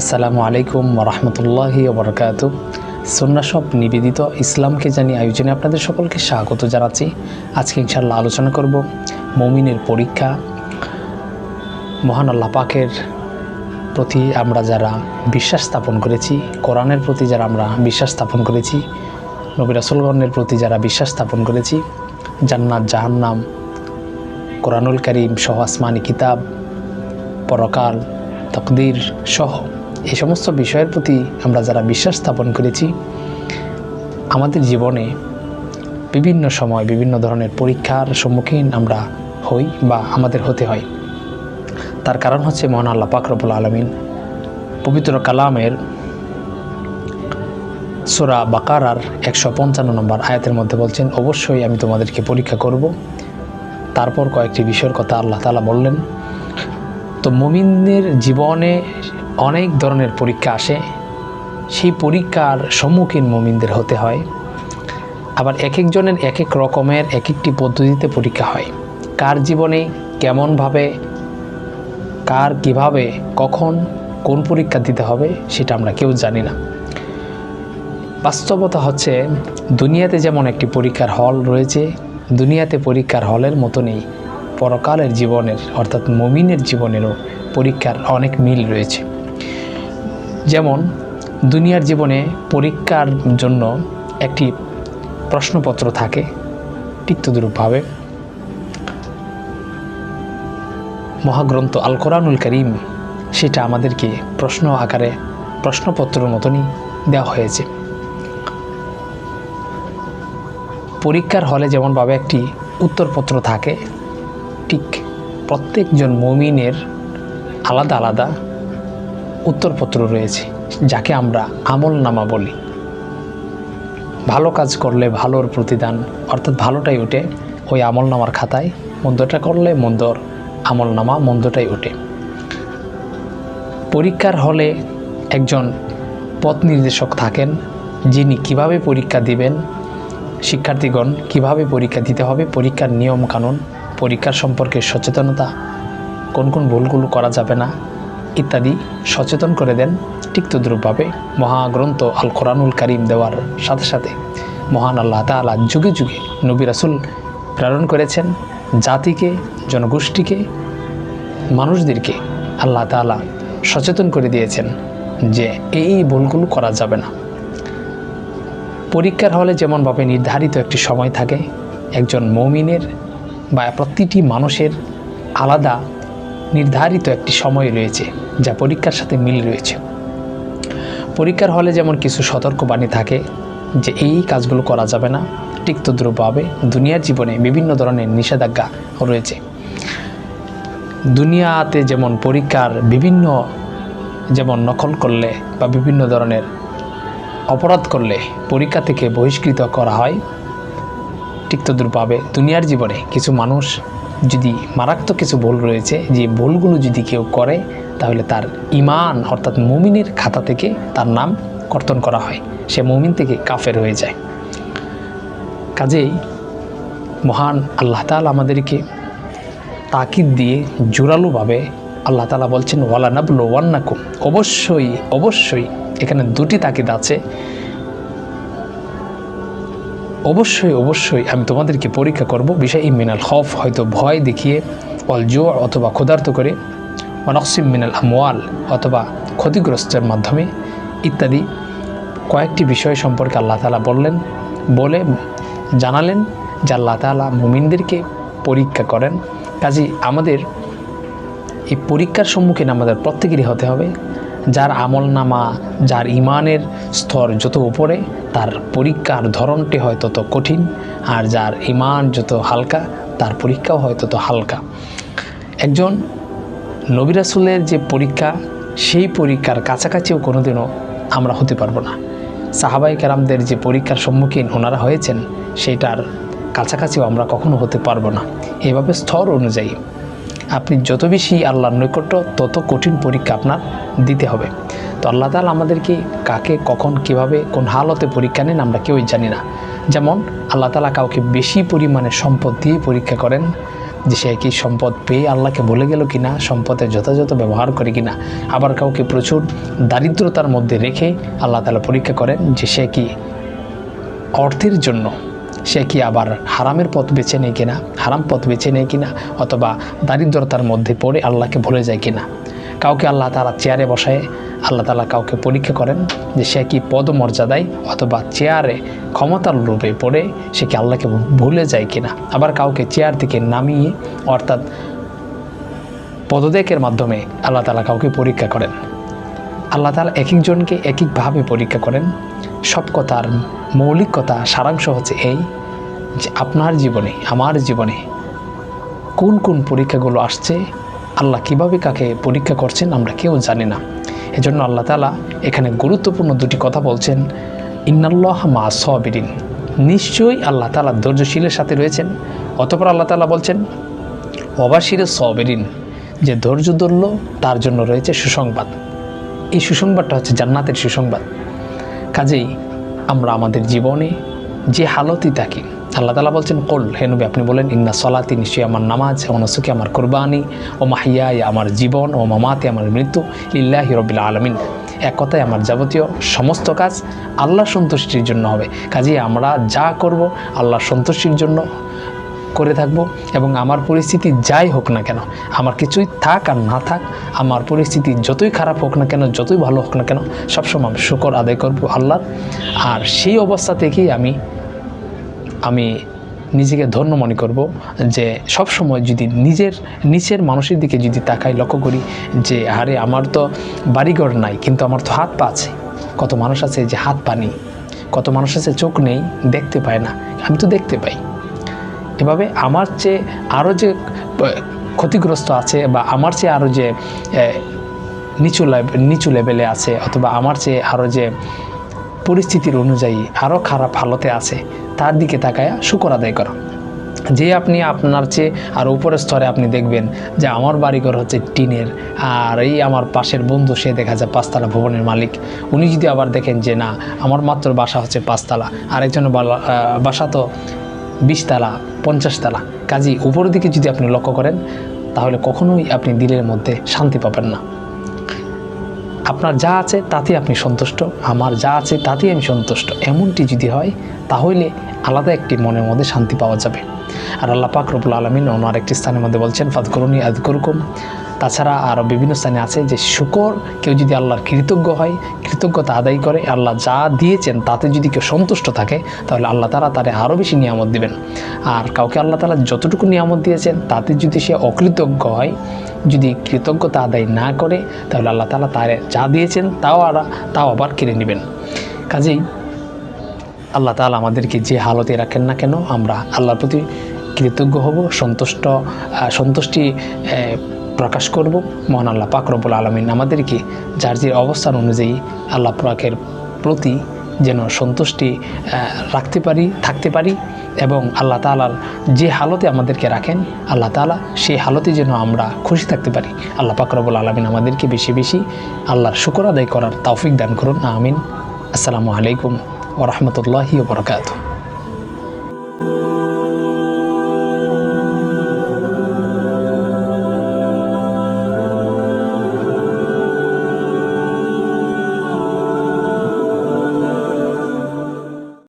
আসসালামু আলাইকুম রহমতুল্লাহি ওবরকাত সন্ন্যাসব নিবেদিত ইসলামকে জানি আয়োজনে আপনাদের সকলকে স্বাগত জানাচ্ছি। আজকে ইনশাল্লাহ আলোচনা করব মমিনের পরীক্ষা। মহান আল্লাহ পাকের প্রতি আমরা যারা বিশ্বাস স্থাপন করেছি, কোরআনের প্রতি যারা আমরা বিশ্বাস স্থাপন করেছি, নবী রাসুলগণের প্রতি যারা বিশ্বাস স্থাপন করেছি, জান্নাত, জাহান্নাম, কোরআনুল করিম সহ আসমানি কিতাব, পরকাল, তকদির সহ এই সমস্ত বিষয়ের প্রতি আমরা যারা বিশ্বাস স্থাপন করেছি, আমাদের জীবনে বিভিন্ন সময় বিভিন্ন ধরনের পরীক্ষার সম্মুখীন আমরা হই বা আমাদের হতে হয়। তার কারণ হচ্ছে মহান আল্লাহ পাকরবুল আলমিন পবিত্র কালামের সোরা বাকারার একশো পঞ্চান্ন নম্বর আয়াতের মধ্যে বলছেন, অবশ্যই আমি তোমাদেরকে পরীক্ষা করব। তারপর কয়েকটি বিষয়ের কথা আল্লাহ তালা বললেন। তো মুমিনদের জীবনে অনেক ধরনের পরীক্ষা আসে। সেই পরীক্ষার সম্মুখীন মমিনদের হতে হয়। আবার এক একজনের এক এক রকমের এক একটি পদ্ধতিতে পরীক্ষা হয়। কার জীবনে কেমনভাবে, কার কীভাবে, কখন, কোন পরীক্ষা দিতে হবে সেটা আমরা কেউ জানি না। বাস্তবতা হচ্ছে, দুনিয়াতে যেমন একটি পরীক্ষার হল রয়েছে, দুনিয়াতে পরীক্ষার হলের মতনই পরকালের জীবনের, অর্থাৎ মমিনের জীবনেরও পরীক্ষার অনেক মিল রয়েছে। যেমন, দুনিয়ার জীবনে পরীক্ষার জন্য একটি প্রশ্নপত্র থাকে, ঠিক মহাগ্রন্থ আল কোরআনুল করিম সেটা আমাদেরকে প্রশ্ন আকারে প্রশ্নপত্রের মতনই দেওয়া হয়েছে। পরীক্ষার হলে যেমনভাবে একটি উত্তরপত্র থাকে, ঠিক প্রত্যেকজন মমিনের আলাদা আলাদা উত্তরপত্র রয়েছে, যাকে আমরা আমল নামা বলি। ভালো কাজ করলে ভালোর প্রতিদান, অর্থাৎ ভালোটাই ওঠে ওই আমল নামার খাতায়, মন্দটা করলে মন্দর আমল নামা মন্দটাই ওঠে। পরীক্ষার হলে একজন পথ নির্দেশক থাকেন, যিনি কীভাবে পরীক্ষা দিবেন, শিক্ষার্থীগণ কীভাবে পরীক্ষা দিতে হবে, পরীক্ষার নিয়ম কানুন, পরীক্ষার সম্পর্কে সচেতনতা, কোন কোন ভুলগুলো করা যাবে না ইত্যাদি সচেতন করে দেন ঠিক তদ্রূপভাবে মহাগ্রন্থ আল কোরআনুল করিম দেওয়ার সাথে সাথে। মহান আল্লাহ তালা যুগে যুগে নবী রাসুল প্রেরণ করেছেন জাতিকে, জনগোষ্ঠীকে, মানুষদেরকে আল্লাহ তালা সচেতন করে দিয়েছেন যে এই ভুলগুলো করা যাবে না। পরীক্ষার হলে যেমনভাবে নির্ধারিত একটি সময় থাকে, একজন মৌমিনের বা প্রতিটি মানুষের আলাদা নির্ধারিত একটি সময় রয়েছে যা পরীক্ষার সাথে মিল রয়েছে। পরীক্ষার হলে যেমন কিছু সতর্কবাণী থাকে যে এই কাজগুলো করা যাবে না, ঠিক তদ্রুপভাবে দুনিয়ার জীবনে বিভিন্ন ধরনের নিষেধাজ্ঞা রয়েছে। দুনিয়াতে যেমন পরীক্ষার বিভিন্ন যেমন নকল করলে বা বিভিন্ন ধরনের অপরাধ করলে পরীক্ষা থেকে বহিষ্কৃত করা হয়, ঠিক তদ্রুপভাবে দুনিয়ার জীবনে কিছু মানুষ যদি মারাত্মক কিছু ভুল রয়েছে, যে ভুলগুলো যদি কেউ করে, তাহলে তার ইমান অর্থাৎ মুমিনের খাতা থেকে তার নাম কর্তন করা হয়। সে মুমিন থেকে কাফের হয়ে যায়। কাজেই মহান আল্লাহ তালা আমাদেরকে তাকিদ দিয়ে জোরালোভাবে আল্লাহ তালা বলছেন ওয়ালা নাবলো ওয়ান্নাকুম অবশ্যই অবশ্যই এখানে দুটি তাকিদ আছে। অবশ্যই অবশ্যই আমি তোমাদেরকে পরীক্ষা করব। বিষয় মিনাল খফ হয়তো ভয় দেখিয়ে অল জো অথবা ক্ষুধার্ত করে অনক্সিম মিনাল আমওয়াল অথবা ক্ষতিগ্রস্তের মাধ্যমে ইত্যাদি কয়েকটি বিষয় সম্পর্কে আল্লাহ তালা বললেন, বলে জানালেন, যে আল্লাহ তালা মুমিনদেরকে পরীক্ষা করেন। কাজী আমাদের এই পরীক্ষার সম্মুখীন আমাদের প্রত্যেকেরই হতে হবে। যার আমল নামা যার ইমানের স্তর যত উপরে, তার পরীক্ষার ধরনটি হয় তত কঠিন, আর যার ইমান যত হালকা, তার পরীক্ষাও হয় তত হালকা। একজন নবিরাসুলের যে পরীক্ষা, সেই পরীক্ষার কাছাকাছিও কোনোদিনও আমরা হতে পারব না। সাহাবাই কেরামদের যে পরীক্ষার সম্মুখীন ওনারা হয়েছেন সেইটার কাছাকাছিও আমরা কখনো হতে পারব না। এভাবে স্তর অনুযায়ী আপনি যত বেশি আল্লাহর নৈকট্য তত কঠিন পরীক্ষা আপনার দিতে হবে। তো আল্লাহ তালা আমাদেরকে কাকে, কখন, কীভাবে, কোন হালতে পরীক্ষা নেন আমরা কেউই জানি না। যেমন আল্লাহ তালা কাউকে বেশি পরিমাণে সম্পদ দিয়ে পরীক্ষা করেন যে সে কি সম্পদ পেয়ে আল্লাহকে বলে গেল কিনা, সম্পদের যথাযথ ব্যবহার করে কিনা। আবার কাউকে প্রচুর দারিদ্রতার মধ্যে রেখে আল্লাহ তালা পরীক্ষা করেন যে সে কি অর্থের জন্য সে কি আবার হারামের পথ বেছে নেয় কিনা? হারাম পথ বেছে নেয় কিনা? অথবা দারিদ্রতার মধ্যে পড়ে আল্লাহকে ভুলে যায় কিনা? কাউকে আল্লাহ তালা চেয়ারে বসায়, আল্লাহ তালা কাউকে পরীক্ষা করেন যে সে কি পদমর্যাদায় অথবা চেয়ারে ক্ষমতার রূপে পড়ে, সে কি আল্লাহকে ভুলে যায় কিনা? আবার কাউকে চেয়ার থেকে নামিয়ে, অর্থাৎ পদত্যাগের মাধ্যমে আল্লাহ তালা কাউকে পরীক্ষা করেন। আল্লাহ তালা এক একজনকে এক একভাবে পরীক্ষা করেন। সব কথার মৌলিক কথা, সারাংশ হচ্ছে এই যে আপনার জীবনে, আমার জীবনে কোন কোন পরীক্ষাগুলো আসছে, আল্লাহ কীভাবে কাকে পরীক্ষা করছেন আমরা কেউ জানি না। এজন্য আল্লাহ তালা এখানে গুরুত্বপূর্ণ দুটি কথা বলছেন, ইন্নাল্লাহ মা সবিরিন। নিশ্চয়ই আল্লাহ তালা ধৈর্যশীলের সাথে রয়েছেন। অতপর আল্লাহ তালা বলছেন অবাসিরে সবেরিন, যে ধৈর্য ধরল তার জন্য রয়েছে সুসংবাদ। এই সুসংবাদটা হচ্ছে জান্নাতের সুসংবাদ। কাজেই আমরা আমাদের জীবনে যে হালতই থাকি, আল্লাহ তালা বলছেন, কল হেনবি আপনি বলেন, ইন্না সলাতি নিশ্চয়ই আমার নামাজ অনসুকি আমার কোরবানি, ও মাহিয়া আমার জীবন, ও মামাতে আমার মৃত্যু ইল্লাহ হিরবিল আলমিন। এক কথায় আমার যাবতীয় সমস্ত কাজ আল্লাহ সন্তুষ্টির জন্য হবে। কাজেই আমরা যা করব আল্লাহ সন্তুষ্টির জন্য করে থাকব এবং আমার পরিস্থিতি যাই হোক না কেন, আমার কিছুই থাক আর না থাক, আমার পরিস্থিতি যতই খারাপ হোক না কেন, যতই ভালো হোক না কেন, সবসময় আমি শুকর আদায় করব আল্লাহর। আর সেই অবস্থা থেকেই আমি আমি নিজেকে ধন্য মনে করব যে সব সময় যদি নিজের, নিচের মানুষের দিকে যদি তাকাই লক্ষ্য করি যে, আরে আমার তো বাড়িঘর নাই, কিন্তু আমার তো হাত পা আছে। কত মানুষ আছে যে হাত পা নেই, কত মানুষ আছে চোখ নেই, দেখতে পায় না। আমি তো দেখতে পাই। এভাবে আমার চেয়ে আরও যে ক্ষতিগ্রস্ত আছে বা আমার চেয়ে আরও যে নিচু নিচু লেভেলে আছে অথবা আমার চেয়ে আরও যে পরিস্থিতির অনুযায়ী আরও খারাপ হালতে আছে, তার দিকে তাকায় শুকর আদায় করা। যে আপনি আপনার চেয়ে আর উপরের স্তরে আপনি দেখবেন যে আমার বাড়িঘর হচ্ছে টিনের আর এই আমার পাশের বন্ধু, সে দেখা যায় পাঁচতলা ভবনের মালিক। উনি যদি আবার দেখেন যে না, আমার মাত্র বাসা হচ্ছে পাঁচতলা আরেকজনের বালা- বাসা তো বিশতলা, পঞ্চাশতলা কাজী উপরের দিকে যদি আপনি লক্ষ্য করেন, তাহলে কখনোই আপনি দিলের মধ্যে শান্তি পাবেন না। আপনার যা আছে তাতে আপনি সন্তুষ্ট, আমার যা আছে তাতেই আমি সন্তুষ্ট। এমনটি যদি হয়, তাহলে আলাদা একটি মনের মধ্যে শান্তি পাওয়া যাবে। আর আল্লাহ পাক রবুল আলমিন অন্য আরেকটি স্থানের মধ্যে বলছেন, ফাদকরুনি আদকরুকুম তাছাড়া আরও বিভিন্ন স্থানে আছে যে শুকর, কেউ যদি আল্লাহর কৃতজ্ঞ হয়, কৃতজ্ঞতা আদায় করে, আল্লাহ যা দিয়েছেন তাতে যদি কেউ সন্তুষ্ট থাকে, তাহলে আল্লাহ তালা তারে আরও বেশি নিয়ামত দিবেন। আর কাউকে আল্লাহ তালা যতটুকু নিয়ামত দিয়েছেন, তাতে যদি সে অকৃতজ্ঞ হয়, যদি কৃতজ্ঞতা আদায় না করে, তাহলে আল্লাহ তালা তারে যা দিয়েছেন, তাও আর, তাও আবার কেড়ে নেবেন। কাজেই আল্লাহ তালা আমাদেরকে যে হালতে রাখেন না কেন, আমরা আল্লাহর প্রতি কৃতজ্ঞ হব, সন্তুষ্ট সন্তুষ্টি প্রকাশ করব। মহান আল্লাহ পাক রব্বুল আলমিন আমাদেরকে যার যে অবস্থান অনুযায়ী আল্লাহ পাকের প্রতি যেন সন্তুষ্টি রাখতে পারি, থাকতে পারি এবং আল্লাহ তালার যে হালতে আমাদেরকে রাখেন, আল্লাহ তালা সেই হালতে যেন আমরা খুশি থাকতে পারি। আল্লাহ পাকরবুল আলমিন আমাদেরকে বেশি বেশি আল্লাহর শুকর আদায় করার তৌফিক দান করুন। আমিন। আসসালামু আলাইকুম ওরহমতুল্লাহি বরকাত